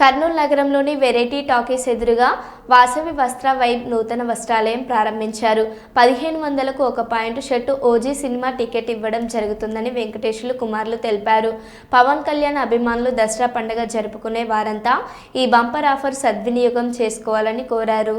కర్నూలు నగరంలోని variety talkies ఎదురుగా వాసవి వస్త్ర వైబ్ నూతన వస్త్రాలయం ప్రారంభించారు. పదిహేను వందలకు ఒక point shirt O G cinema ticket ఇవ్వడం జరుగుతుందని వెంకటేశ్వర్లు కుమార్లు తెలిపారు. పవన్ కళ్యాణ్ అభిమానులు దసరా పండుగ జరుపుకునే వారంతా ఈ బంపర్ ఆఫర్ సద్వినియోగం చేసుకోవాలని కోరారు.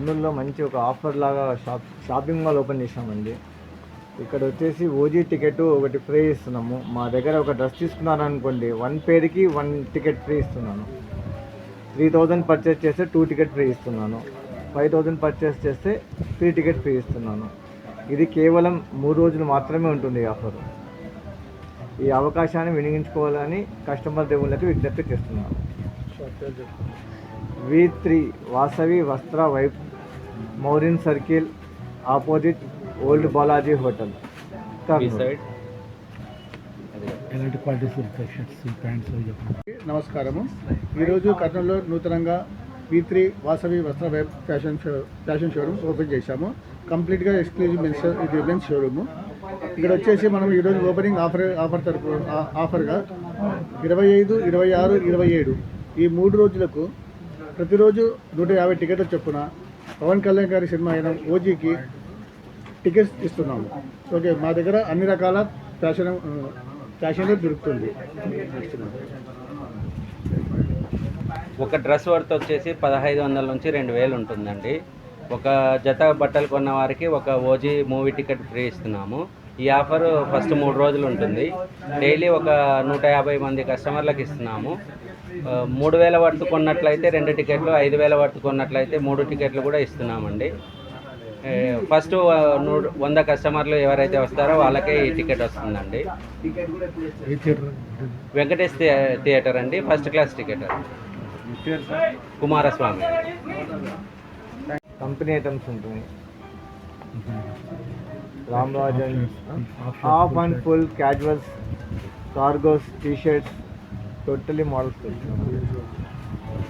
కర్నూలులో మంచి ఒక ఆఫర్ లాగా షాప్ షాపింగ్ మాల్ ఓపెన్ చేసామండి ఇక్కడ వచ్చేసి ఓజీ టికెట్ ఒకటి ఫ్రీ ఇస్తున్నాము. మా దగ్గర ఒక డ్రెస్ తీసుకున్నాను అనుకోండి వన్ పేర్కి వన్ టికెట్ ఫ్రీ ఇస్తున్నాను. త్రీ థౌజండ్ పర్చేస్ చేస్తే టూ టికెట్ ఫ్రీ ఇస్తున్నాను. ఫైవ్ థౌజండ్ పర్చేస్ చేస్తే త్రీ టికెట్ ఫ్రీ ఇస్తున్నాను. ఇది కేవలం మూడు రోజులు మాత్రమే ఉంటుంది ఈ ఆఫర్ ఈ అవకాశాన్ని వినియోగించుకోవాలని కస్టమర్ దేవుళ్ళకి విజ్ఞప్తి చేస్తున్నాను. వి త్రీ వాసవి వస్త్ర వైప్ మౌరిన్ circle opposite old Balaji hotel. ఎలాంటి క్వాలిటీస్ నమస్కారము. ఈరోజు కర్నూలులో నూతనంగా V three Vasavi Vastra web fashion show fashion showroom open చేశాము. కంప్లీట్గా ఎక్స్క్లూజివ్ మెన్స్ ఇది మెన్స్ షోరూము. ఇక్కడ వచ్చేసి మనం ఈరోజు ఓపెనింగ్ ఆఫర్ ఆఫర్ తరపు ఆఫర్గా ఇరవై ఐదు ఇరవై ఆరు ఇరవై ఏడు ఈ మూడు రోజులకు ప్రతిరోజు నూట యాభై టికెట్ల చొప్పున పవన్ కళ్యాణ్ గారి సినిమా అయిన ఓజీకి టికెట్స్ ఇస్తున్నాము. ఓకే మా దగ్గర అన్ని రకాల ఫ్యాషన్ ఫ్యాషన్ దొరుకుతుంది. ఒక డ్రెస్ వర్త్ వచ్చేసి పదహైదు వందల నుంచి రెండు వేలు ఉంటుందండి. ఒక జత బట్టలు కొన్న వారికి ఒక ఓజీ మూవీ టికెట్ ఫ్రీ ఇస్తున్నాము. ఈ ఆఫర్ ఫస్ట్ మూడు రోజులు ఉంటుంది. డైలీ ఒక నూట యాభై మంది కస్టమర్లకు ఇస్తున్నాము. మూడు వేల వర్త్ కొన్నట్లయితే రెండు టికెట్లు ఐదు వేల వర్త్ కొన్నట్లయితే మూడు టికెట్లు కూడా ఇస్తున్నామండి. ఫస్ట్ నూట వంద కస్టమర్లు ఎవరైతే వస్తారో వాళ్ళకే ఈ టికెట్ వస్తుందండి. వెంకటేష్ థియే- థియేటర్ అండి first class ticket Kumaraswamy. Company items ఉంటుంది. Ramrajan's half and full casuals, cargos, t-shirts, totally model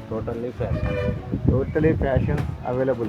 Totally fashion. Totally fashion available.